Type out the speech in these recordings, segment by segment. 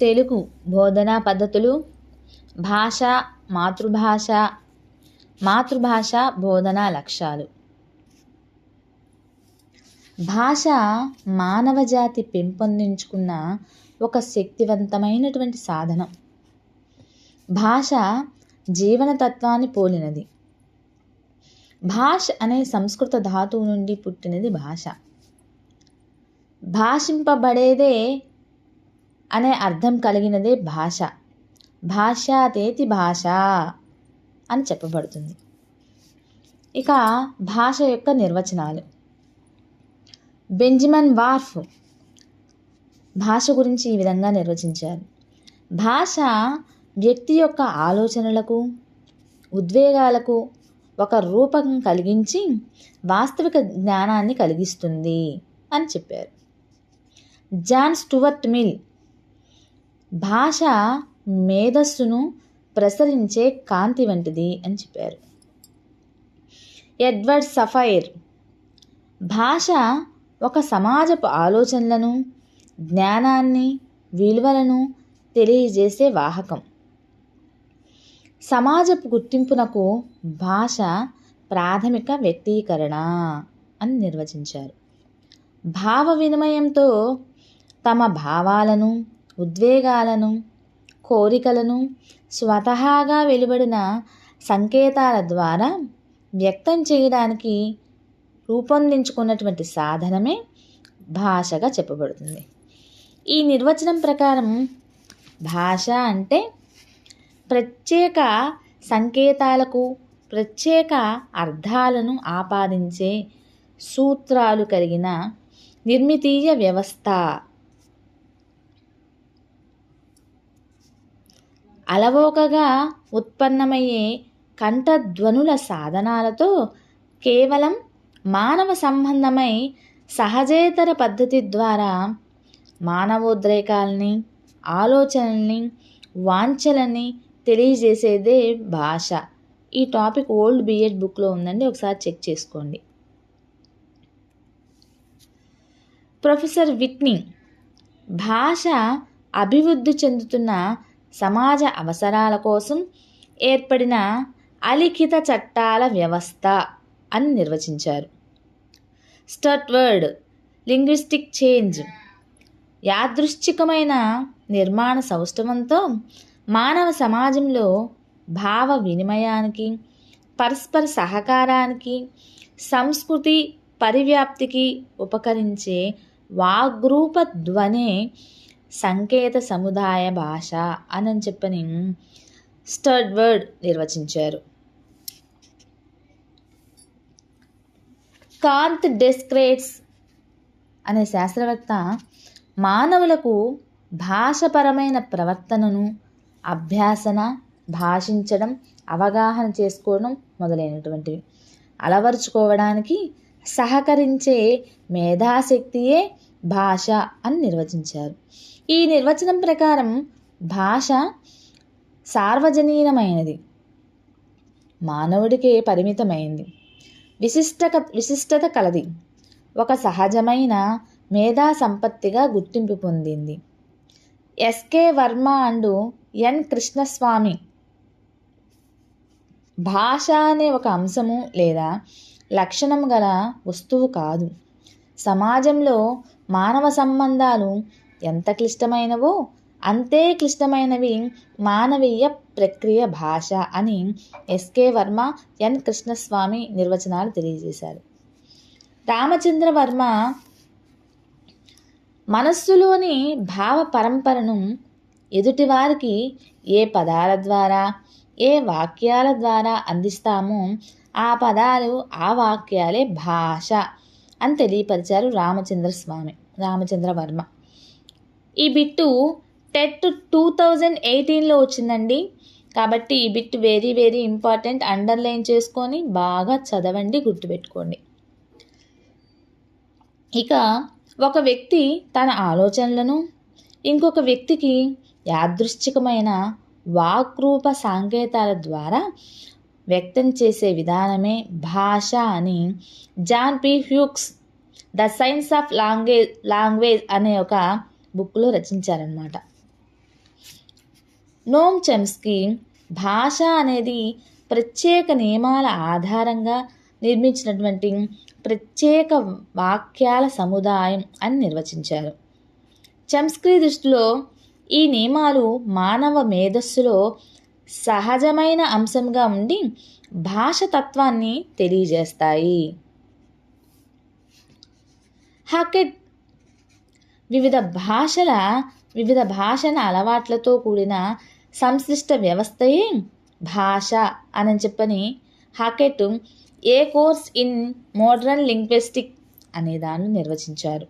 తెలుగు బోధనా పద్ధతులు భాష మాతృభాష మాతృభాష బోధనా లక్ష్యాలు. భాష మానవజాతి పెంపొందించుకున్న ఒక శక్తివంతమైనటువంటి సాధనం. భాష జీవనతత్వాన్ని పోలినది. భాష అనే సంస్కృత ధాతువు నుండి పుట్టినది భాష. భాషింపబడేదే అనే అర్థం కలిగినదే భాష. భాషాతేతి భాష అని చెప్పబడుతుంది. ఇక భాష యొక్క నిర్వచనాలు. బెంజమిన్ వార్ఫ్ భాష గురించి ఈ విధంగా నిర్వచించారు. భాష వ్యక్తి యొక్క ఆలోచనలకు ఉద్వేగాలకు ఒక రూపం కలిగించి వాస్తవిక జ్ఞానాన్ని కలిగిస్తుంది అని చెప్పారు. జాన్ స్టువర్ట్ మిల్ భాష మేధస్సును ప్రసరించే కాంతి వంటిది అని చెప్పారు. ఎడ్వర్డ్ సఫైర్ భాష ఒక సమాజపు ఆలోచనలను జ్ఞానాన్ని విలువలను తెలియజేసే వాహకం. సమాజపు గుర్తింపునకు భాష ప్రాథమిక వ్యక్తీకరణ అని నిర్వచించారు. భావ వినిమయంతో తమ భావాలను ఉద్వేగాలను కోరికలను స్వతహాగా వెలువడిన సంకేతాల ద్వారా వ్యక్తం చేయడానికి రూపొందించుకున్నటువంటి సాధనమే భాషగా చెప్పబడుతుంది. ఈ నిర్వచనం ప్రకారం భాష అంటే ప్రత్యేక సంకేతాలకు ప్రత్యేక అర్థాలను ఆపాదించే సూత్రాలు కలిగిన నిర్మితీయ వ్యవస్థ. అలవోకగా ఉత్పన్నమయ్యే కంఠధ్వనుల సాధనాలతో కేవలం మానవ సంబంధమై సహజేతర పద్ధతి ద్వారా మానవోద్రేకాలని ఆలోచనల్ని వాంఛలని తెలియజేసేదే భాష. ఈ టాపిక్ ఓల్డ్ బిఎడ్ బుక్లో ఉందండి. ఒకసారి చెక్ చేసుకోండి. ప్రొఫెసర్ విట్నీ భాష అభివృద్ధి చెందుతున్న సమాజ అవసరాల కోసం ఏర్పడిన అలిఖిత చట్టాల వ్యవస్థ అని నిర్వచించారు. స్టర్ట్వర్డ్ లింగ్విస్టిక్ చేంజ్ యాదృశ్చికమైన నిర్మాణ సౌష్ఠవంతో మానవ సమాజంలో భావ వినిమయానికి పరస్పర సహకారానికి సంస్కృతి పరివ్యాప్తికి ఉపకరించే వాగ్రూప ధ్వనే సంకేత సముదాయ భాష అని చెప్పని స్టర్డ్వర్డ్ నిర్వచించారు. కాంత్ డెస్క్రేట్స్ అనే శాస్త్రవేత్త మానవులకు భాషపరమైన ప్రవర్తనను అభ్యాసన భాషించడం అవగాహన చేసుకోవడం మొదలైనటువంటివి. అలవరుచుకోవడానికి సహకరించే మేధాశక్తియే భాష అని నిర్వచించారు. ఈ నిర్వచనం ప్రకారం భాష సార్వజనీనమైనది. మానవుడికే పరిమితమైంది. విశిష్ట విశిష్టత కలది. ఒక సహజమైన మేధా సంపత్తిగా గుర్తింపు పొందింది. S K Varma and N Krishnaswami భాష అనే ఒక అంశము లేదా లక్షణం గల వస్తువు కాదు. సమాజంలో మానవ సంబంధాలు ఎంత క్లిష్టమైనవో అంతే క్లిష్టమైనవి మానవీయ ప్రక్రియ భాష అని ఎస్కే వర్మ ఎన్ కృష్ణస్వామి నిర్వచనాలు తెలియజేశారు. రామచంద్ర వర్మ మనస్సులోని భావ పరంపరను ఎదుటివారికి ఏ పదాల ద్వారా ఏ వాక్యాల ద్వారా అందిస్తామో ఆ పదాలు ఆ వాక్యాలే భాష అని తెలియపరిచారు రామచంద్ర స్వామి రామచంద్ర వర్మ ఈ బిట్టు టెట్ టూ థౌజండ్ ఎయిటీన్లో వచ్చిందండి. కాబట్టి ఈ bit very very important. Underline చేసుకొని బాగా చదవండి గుర్తుపెట్టుకోండి. ఇక ఒక వ్యక్తి తన ఆలోచనలను ఇంకొక వ్యక్తికి యాదృశ్చికమైన వాక్రూప సాంకేతాల ద్వారా వ్యక్తం చేసే విధానమే భాష అని John P Hughes the science of language language అనే ఒక బుక్లో రచించారనమాట నోమ్ చెమ్స్కి భాష అనేది ప్రత్యేక నియమాల ఆధారంగా నిర్మించినటువంటి ప్రత్యేక వాక్యాల సముదాయం అని నిర్వచించారు. చెమ్స్కీ దృష్టిలో ఈ నియమాలు మానవ మేధస్సులో సహజమైన అంశంగా ఉండి భాష తత్వాన్ని తెలియజేస్తాయి. హాకెట్ వివిధ భాషల వివిధ భాషల అలవాట్లతో కూడిన సంశ్లిష్ట వ్యవస్థయే భాష అని చెప్పని Hockett a course in modern linguistic అనే దాన్ని నిర్వచించారు.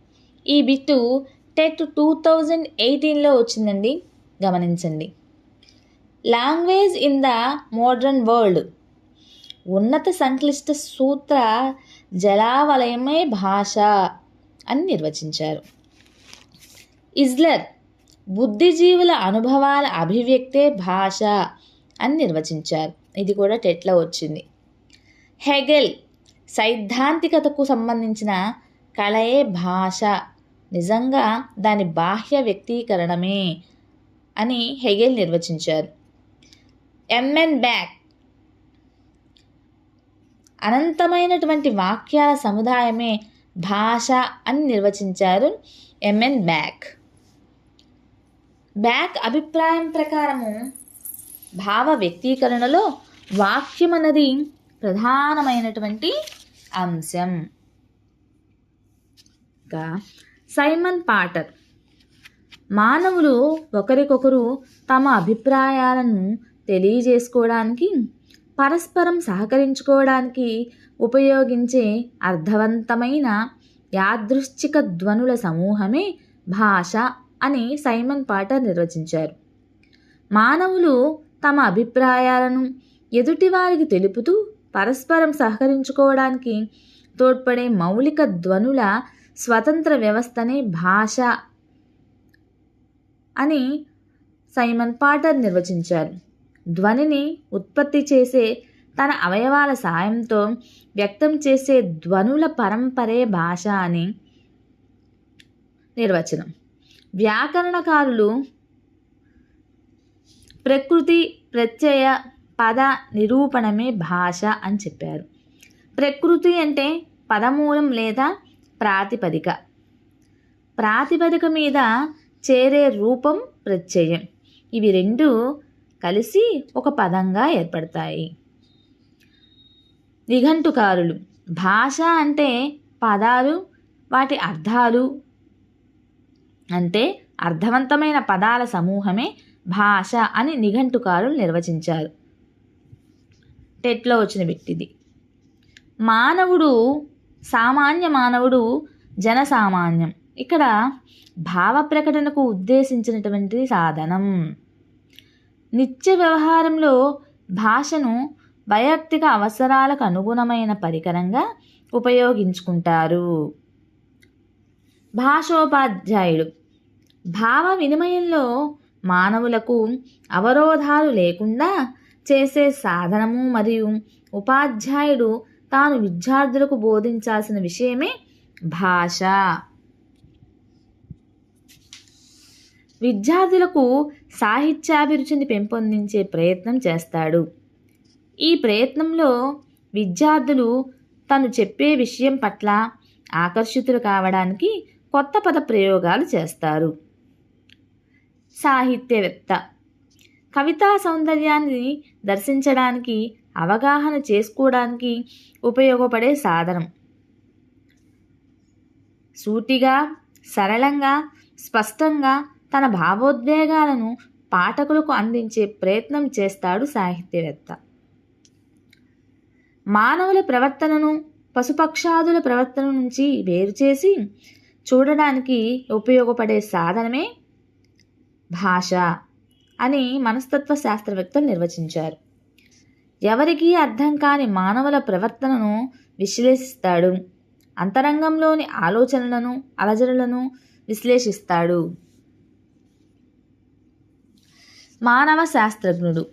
ఈ బిట్టు టెట్ టూ థౌజండ్ ఎయిటీన్లో వచ్చిందండి. గమనించండి. Language in the modern world. ఉన్నత సంక్లిష్ట సూత్ర జలావలయమే భాష అని నిర్వచించారు. ఇజ్లర్ బుద్ధిజీవుల అనుభవాల అభివ్యక్తే భాష అని నిర్వచించారు. ఇది కూడా టెట్లో వచ్చింది. హెగెల్ సైద్ధాంతికతకు సంబంధించిన కళయే భాష. నిజంగా దాని బాహ్య వ్యక్తీకరణమే అని హెగెల్ నిర్వచించారు. ఎంఎన్ బ్యాక్ అనంతమైనటువంటి వాక్యాల సముదాయమే భాష అని నిర్వచించారు ఎంఎన్ బ్యాక్. బ్యాక్ అభిప్రాయం ప్రకారము భావ వ్యక్తీకరణలో వాక్యం అన్నది ప్రధానమైనటువంటి అంశం. ఇంకా సైమన్ పాటర్ మానవులు ఒకరికొకరు తమ అభిప్రాయాలను తెలియజేసుకోవడానికి పరస్పరం సహకరించుకోవడానికి ఉపయోగించే అర్థవంతమైన యాదృశ్చిక ధ్వనుల సమూహమే భాష. అని సైమన్ పాటర్ నిర్వచించారు. మానవులు తమ అభిప్రాయాలను ఎదుటివారికి తెలుపుతూ పరస్పరం సహకరించుకోవడానికి తోడ్పడే మౌలిక ధ్వనుల స్వతంత్ర వ్యవస్థనే భాష అని సైమన్ పాటర్ నిర్వచించారు. ధ్వనిని ఉత్పత్తి చేసే తన అవయవాల సాయంతో వ్యక్తం చేసే ధ్వనుల పరంపరే భాష అని నిర్వచనం. వ్యాకరణకారులు ప్రకృతి ప్రత్యయ పద నిరూపణమే భాష అని చెప్పారు. ప్రకృతి అంటే పదమూలం లేదా ప్రాతిపదిక. ప్రాతిపదిక మీద చేరే రూపం ప్రత్యయం. ఇవి రెండు కలిసి ఒక పదంగా ఏర్పడతాయి. నిఘంటుకారులు భాష అంటే పదాలు వాటి అర్థాలు అంటే అర్థవంతమైన పదాల సమూహమే భాష అని నిఘంటుకారులు నిర్వచించారు. టెట్లో వచ్చిన వ్యక్తిది. మానవుడు సామాన్య మానవుడు జనసామాన్యం. ఇక్కడ భావ ప్రకటనకు ఉద్దేశించినటువంటి సాధనం. నిత్య వ్యవహారంలో భాషను వైయక్తిక అవసరాలకు అనుగుణమైన పరికరంగా ఉపయోగించుకుంటారు. భాషోపాధ్యాయుడు భావ వినిమయంలో మానవులకు అవరోధాలు లేకుండా చేసే సాధనము మరియు ఉపాధ్యాయుడు తాను విద్యార్థులకు బోధించాల్సిన విషయమే భాష. విద్యార్థులకు సాహిత్యాభిరుచిని పెంపొందించే ప్రయత్నం చేస్తాడు. ఈ ప్రయత్నంలో విద్యార్థులు తను చెప్పే విషయం పట్ల ఆకర్షితులు కావడానికి కొత్త పద ప్రయోగాలు చేస్తారు. సాహిత్యవేత్త. కవితా సౌందర్యాన్ని దర్శించడానికి అవగాహన చేసుకోవడానికి ఉపయోగపడే సాధనం. సూటిగా సరళంగా స్పష్టంగా తన భావోద్వేగాలను పాఠకులకు అందించే ప్రయత్నం చేస్తాడు సాహిత్యవేత్త. మానవుల ప్రవర్తనను పశుపక్షాదుల ప్రవర్తన నుంచి వేరు చేసి చూడడానికి ఉపయోగపడే సాధనమే భాష అని మనస్తత్వ శాస్త్రవేత్తలు నిర్వచించారు. ఎవరికీ అర్థం కాని మానవుల ప్రవర్తనను విశ్లేషిస్తాడు. అంతరంగంలోని ఆలోచనలను అలజడులను విశ్లేషిస్తాడు. మానవ శాస్త్రజ్ఞుడు.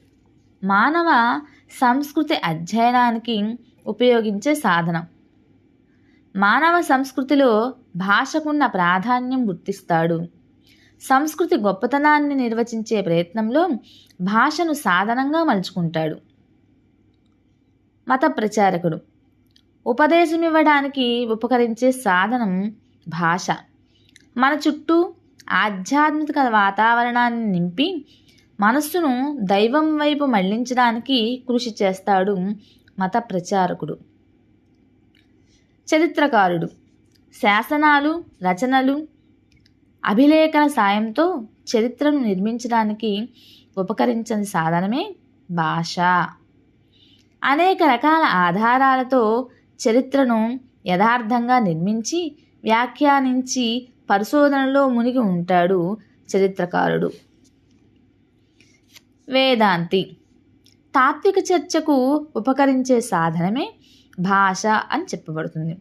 మానవ సంస్కృతి అధ్యయనానికి ఉపయోగించే సాధనం. మానవ సంస్కృతిలో భాషకున్న ప్రాధాన్యం గుర్తిస్తాడు. సంస్కృతి గొప్పతనాన్ని నిర్వచించే ప్రయత్నంలో భాషను సాధనంగా మలుచుకుంటాడు. మత ప్రచారకుడు. ఉపదేశం ఇవ్వడానికి ఉపకరించే సాధనం భాష. మన చుట్టూ ఆధ్యాత్మిక వాతావరణాన్ని నింపి మనస్సును దైవం వైపు మళ్ళించడానికి కృషి చేస్తాడు మత ప్రచారకుడు. చరిత్రకారుడు. శాసనాలు రచనలు అభిలేఖన సాయంతో చరిత్రను నిర్మించడానికి ఉపకరించని సాధనమే భాష. అనేక రకాల ఆధారాలతో చరిత్రను యథార్థంగా నిర్మించి వ్యాఖ్యానించి పరిశోధనలో మునిగి ఉంటాడు చరిత్రకారుడు. వేదాంతి. తాత్విక చర్చకు ఉపకరించే సాధనమే భాష అని చెప్పబడుతుంది.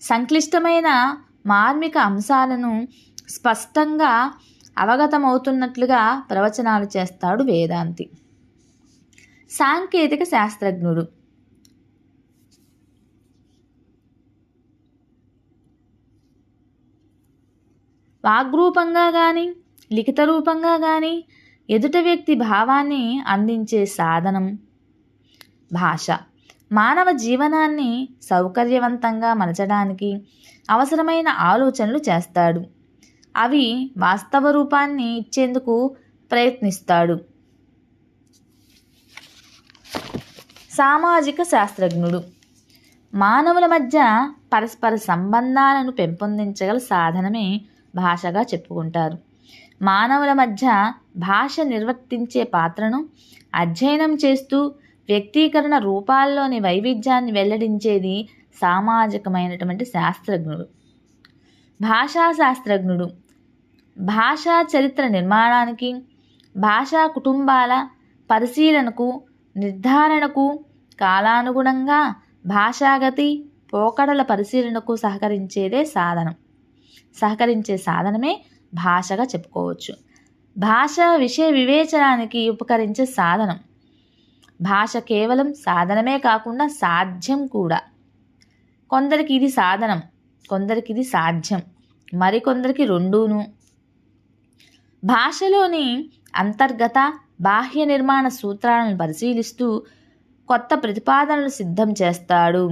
సంక్లిష్టమైన మార్మిక అంశాలను స్పష్టంగా అవగతమవుతున్నట్లుగా ప్రవచనాలు చేస్తాడు వేదాంతి. సాంకేతిక శాస్త్రజ్ఞుడు. వాగ్రూపంగా కానీ లిఖిత రూపంగా కానీ ఎదుట వ్యక్తి భావాన్ని అందించే సాధనం భాష. మానవ జీవనాన్ని సౌకర్యవంతంగా మలచడానికి అవసరమైన ఆలోచనలు చేస్తాడు. అవి వాస్తవ రూపాన్ని ఇచ్చేందుకు ప్రయత్నిస్తాడు. సామాజిక శాస్త్రజ్ఞుడు. మానవుల మధ్య పరస్పర సంబంధాలను పెంపొందించగల సాధనమే భాషగా చెప్పుకుంటారు. మానవుల మధ్య భాష నిర్వర్తించే పాత్రను అధ్యయనం చేస్తూ వ్యక్తీకరణ రూపాల్లోని వైవిధ్యాన్ని వెల్లడించేది సామాజికమైనటువంటి శాస్త్రజ్ఞుడు. భాషా శాస్త్రజ్ఞుడు భాషా చరిత్ర నిర్మాణానికి భాషా కుటుంబాల పరిశీలనకు నిర్ధారణకు కాలానుగుణంగా భాషాగతి పోకడల పరిశీలనకు సహకరించేదే సాధనం. సహకరించే సాధనమే భాషగా చెప్పుకోవచ్చు. భాష విషయ వివేచనానికి ఉపకరించే సాధనం. భాష కేవలం సాధనమే కాకుండా సాధ్యం కూడా. కొందరికి ఇది సాధనం కొందరికి ఇది సాధ్యం మరికొందరికి రెండూను. భాషలోని అంతర్గత బాహ్య నిర్మాణ సూత్రాలను పరిశీలిస్తూ కొత్త ప్రతిపాదనలు సిద్ధం చేస్తాడు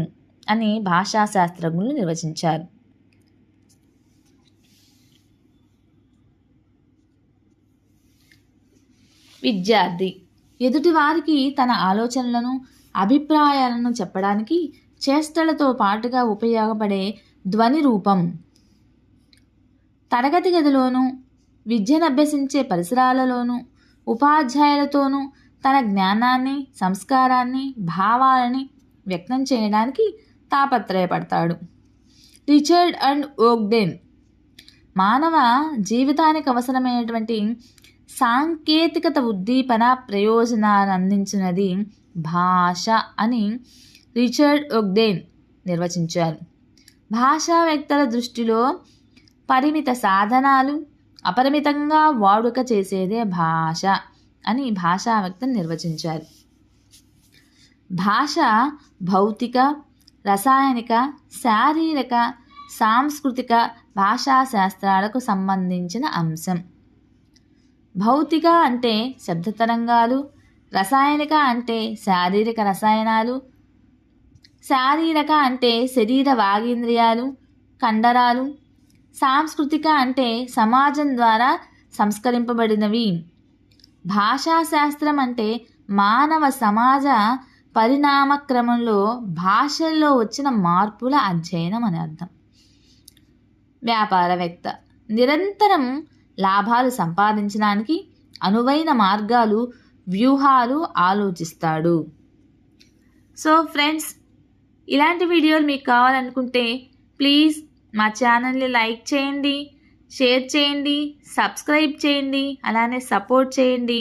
అని భాషాశాస్త్రజ్ఞులు నిర్వచించారు. విద్యార్థి ఎదుటివారికి తన ఆలోచనలను అభిప్రాయాలను చెప్పడానికి చేష్టలతో పాటుగా ఉపయోగపడే ధ్వని రూపం. తరగతి గదిలోనూ విద్యను అభ్యసించే పరిసరాలలోనూ ఉపాధ్యాయులతోనూ తన జ్ఞానాన్ని సంస్కారాన్ని భావాలని వ్యక్తం చేయడానికి తాపత్రయపడతాడు. రిచర్డ్ అండ్ ఓగ్డెన్ మానవ జీవితానికి అవసరమైనటువంటి సాంకేతికత ఉద్దీపన ప్రయోజనాన్ని అందించినది భాష అని రిచర్డ్ ఒగ్డేన్ నిర్వచించారు. భాషా వ్యక్తుల దృష్టిలో పరిమిత సాధనాలు అపరిమితంగా వాడుక చేసేదే భాష అని భాషావ్యక్తం నిర్వచించారు. భాష భౌతిక రసాయనిక శారీరక సాంస్కృతిక భాషా శాస్త్రాలకు సంబంధించిన అంశం. భౌతిక అంటే శబ్ద తరంగాలు రసాయనిక అంటే శారీరక రసాయనాలు శారీరక అంటే శరీర వాగేంద్రియాలు కండరాలు సాంస్కృతిక అంటే సమాజం ద్వారా సంస్కరింపబడినవి. భాషాశాస్త్రం అంటే మానవ సమాజ పరిణామక్రమంలో భాషల్లో వచ్చిన మార్పుల అధ్యయనం అని అర్థం. వ్యాపారవేత్త నిరంతరం లాభాలు సంపాదించడానికి అనువైన మార్గాలు వ్యూహాలు ఆలోచిస్తాడు. సో ఫ్రెండ్స్ ఇలాంటి వీడియోలు మీకు కావాలనుకుంటే ప్లీజ్ మా ఛానల్ని లైక్ చేయండి షేర్ చేయండి సబ్స్క్రైబ్ చేయండి అలానే సపోర్ట్ చేయండి.